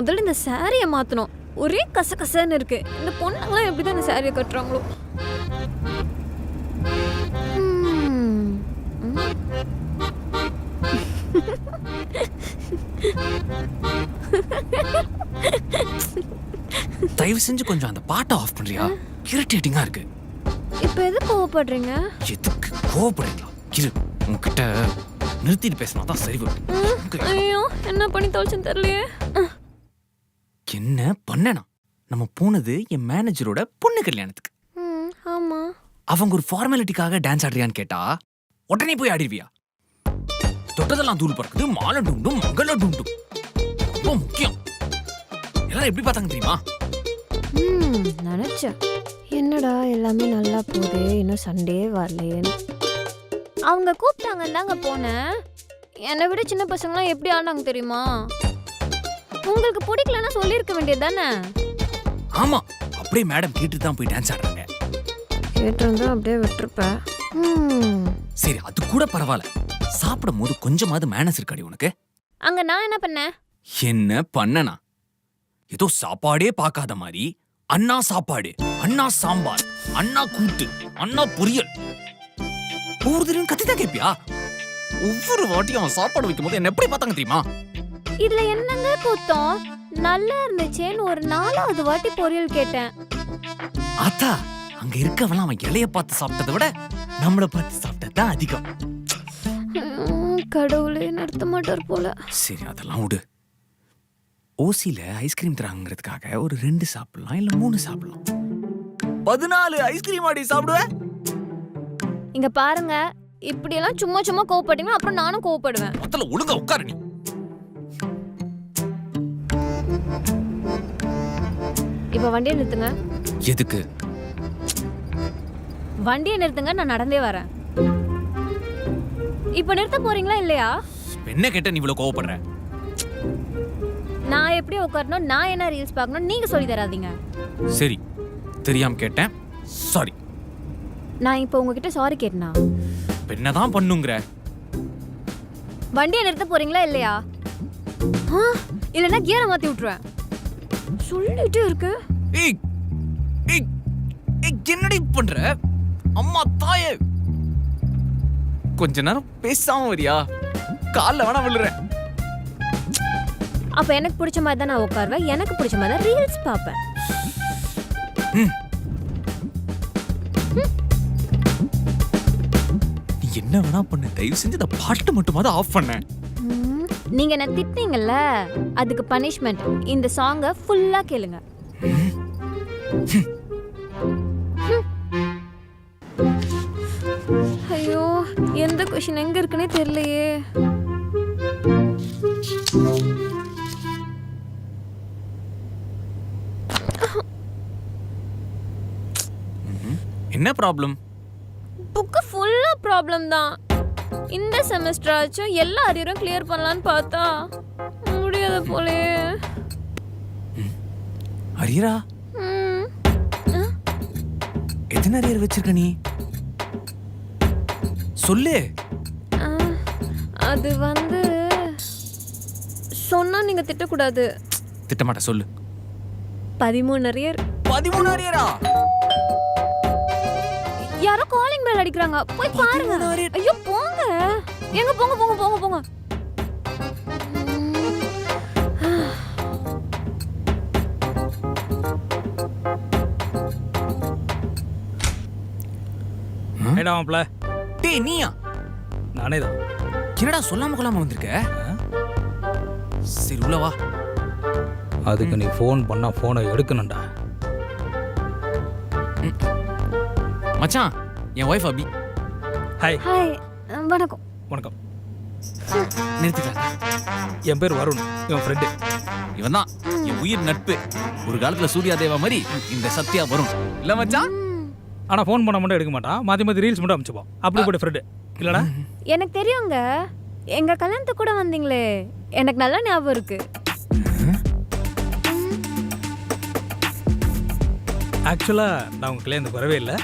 முதல்ல இந்த சாரியை மாற்றணும் ஒரே கசகசன்னு இருக்கு. இந்த பொண்ணுங்களாம் எப்படி தான் இந்த சாரியை கட்டுறாங்களோ. தயவு செஞ்சு கொஞ்சம் அந்த பாட்டை ஆஃப் பண்றியா? இரிட்டேட்டிங்கா இருக்கு. இப்போ எது கோவப்படுறீங்க? எதுக்கு கோவப்படுறீங்களா? இரு உங்ககிட்ட நிறுத்திட்டு பேசினா தான் சரி வரும் ஐயோ என்ன பண்ணி தொலைச்சுன்னு தெரியலையே. என்ன பண்ணனா நம்ம போனது என் மேனேஜரோட பொண்ணு கல்யாணத்துக்கு. ம் ஆமாம் அவங்க ஒரு ஃபார்மாலிட்டிக்காக டான்ஸ் ஆடுறியான்னு கேட்டா உடனே போய் ஆடிடுவியா? தொட்டதெல்லாம் தூள் பறக்குது மாலை டூண்டும் மங்கள டூண்டும் ரொம்ப முக்கியம். எல்லாரும் எப்படி பார்த்தாங்க தெரியுமா? ம் நினச்சேன். என்னடா எல்லாமே நல்லா போகுது இன்னும் சண்டே வரலையேன்னு. அவங்க கூப்பிட்டாங்கன்னு தாங்க போனேன். என்னை விட சின்ன பசங்களாம் எப்படி ஆடினாங்க தெரியுமா? உங்களுக்கு பிடிக்கலன்னா சொல்லியிருக்க வேண்டியது தானே? ஆமா அப்படியே மேடம் கேட்டு தான் போய் டான்ஸ் ஆடுறாங்க. கேட்டிருந்தா அப்படியே விட்டுருப்பேன் ம். சரி அது கூட பரவாயில்ல. சாப்பிடும் போது கொஞ்சமாவது மேனஸ் இருக்காடி உனக்கு. அங்கே நான் என்ன பண்ணேன் என்ன பண்ணனா? ஏதோ சாப்பாடே பார்க்காத மாதிரி. அண்ணா சாப்பாடு அண்ணா சாம்பார் அண்ணா கூட்டு அண்ணா பொரியல். ஒவ்வொரு தடவையும் கத்தி தான் கேட்பியா? ஒவ்வொரு வாட்டியும் அவன் சாப்பாடு வைக்கும் போது என்ன எப்படி பார்த்தாங்க தெரியுமா? இதுல என்னங்க குத்தம்? நல்லா இருந்துச்சேன்னு ஒரு நாலாவது வாட்டி பொரியல் கேட்டேன். ஆத்தா அங்க இருக்கவெல்லாம் அவன் இலைய பார்த்து சாப்பிட்டதை விட நம்மள பார்த்து சாப்பிட்டது தான் அதிகம். உம், கடவுளே நிறுத்த மாட்டார் போல. சரி அதெல்லாம் விடு. ஓசியில ஐஸ்கிரீம் தராங்கிறதுக்காக ஒரு ரெண்டு சாப்பிடலாம் இல்ல மூணு சாப்பிடலாம். பதினாலு ஐஸ்கிரீம் ஆடி சாப்பிடுவேன் இங்க பாருங்க இப்படியெல்லாம் சும்மா சும்மா கோவப்பட்டீங்கன்னா அப்புறம் நானும் கோவப்படுவேன். மொத்தல ஒழுங்கா உட்காரு நீ. இப்ப வண்டியை நிறுத்துங்க. எதுக்கு? வண்டியை நிறுத்துங்க நான் நடந்தே வரேன். இப்ப நிறுத்த போறீங்களா இல்லையா? என்ன கேட்ட நீ இவ்வளவு கோவப்படுற? நான் எப்படி உட்காரணும் நான் என்ன ரீல்ஸ் பார்க்கணும் நீங்க சொல்லி தராதீங்க. சரி தெரியாம கேட்டேன். சாரி நான் இப்போ உங்ககிட்ட சாரி கேட்டனா? என்னதான் பண்ணுங்கிற? வண்டியை நிறுத்த போறீங்களா இல்லையா? ஆ, இல்லைன்னா கியரை மாத்தி விட்டுருவேன். சொல்லிட்டே இருக்கு. ஏய் ஏய் ஏய் என்னடி பண்ற? அம்மா தாயே. கொஞ்ச நேரம் பேசாம வரியா? கால்ல வேணா விழுறேன். அப்ப எனக்கு பிடிச்ச மாதிரி தான் நான் உட்காருவேன். எனக்கு பிடிச்ச மாதிரி தான் ரீல்ஸ் பார்ப்பேன். என்ன வேணா பண்ணு. தயவு செஞ்சு இந்த பாட்டு மட்டுமாவது ஆஃப் பண்ண. ம், நீங்க என்ன திட்டினீங்கல்ல அதுக்கு பனிஷ்மெண்ட் இந்த சாங்கை ஃபுல்லா கேளுங்க. ஐயோ எந்த கொஷின் எங்க இருக்குன்னே தெரியலையே. என்ன ப்ராப்ளம் புக்கு ஃபுல்லா ப்ராப்ளம் தான். இந்த செமஸ்டர் ஆச்சும் எல்லா அரியரும் கிளியர் பண்ணலான்னு பார்த்தா முடியாத போலயே அரியரா எத்தனை அரியர் வச்சிருக்க நீ? சொல்லு. அது வந்து சொன்னா நீங்க திட்டக்கூடாது. திட்டமாட்ட சொல்லு. பதிமூணு அரியர் பதிமூணு அரியரா யாரோ காலிங் பெல் அடிக்கிறாங்க. போய் பாருங்க. ஐயோ போங்க. எங்க போங்க போங்க போங்க போங்க. ஏடா மாப்ள டேய் நீயா? நானே தான் என்னடா சொல்லாம கொள்ளாம வந்திருக்க சரி உள்ள வா. அதுக்கு நீ ஃபோன் பண்ணா ஃபோனை எடுக்கணும்டா. மச்சான் என் ஒய்ஃப் அபி. ஹாய் ஹாய் வணக்கம். வணக்கம். நிறுத்திக்கலாம். என் பேர் வருண் என் ஃப்ரெண்டு இவன் தான் என் உயிர் நட்பு. ஒரு காலத்துல சூர்யா தேவா மாதிரி இந்த சத்யா வரும் இல்ல மச்சான்? ஆனால் ஃபோன் பண்ண மட்டும் எடுக்க மாட்டான். மாற்றி மாற்றி ரீல்ஸ் மட்டும் அனுப்பிச்சுப்போம் அப்படி கூட ஃப்ரெண்டு இல்லைடா. எனக்கு தெரியுங்க. எங்க கல்யாணத்துக்கு கூட வந்தீங்களே. எனக்கு நல்லா ஞாபகம் இருக்கு. ஆக்சுவலாக நான் உங்கள் கல்யாணத்துக்கு வரவே இல்லை.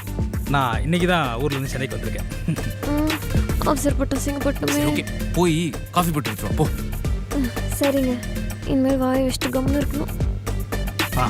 நான் இன்னைக்கு தான் ஊர்லேருந்து சென்னைக்கு வந்திருக்கேன். ம், அவசரப்பட்டு சிங்கப்பட்டுமே ஓகே. போய் காஃபி போட்டு எடுத்துட்டு வா, போ. சரிங்க. இனிமேல் வாயை வச்சுட்டு கம்னு இருக்கணும். ஆ.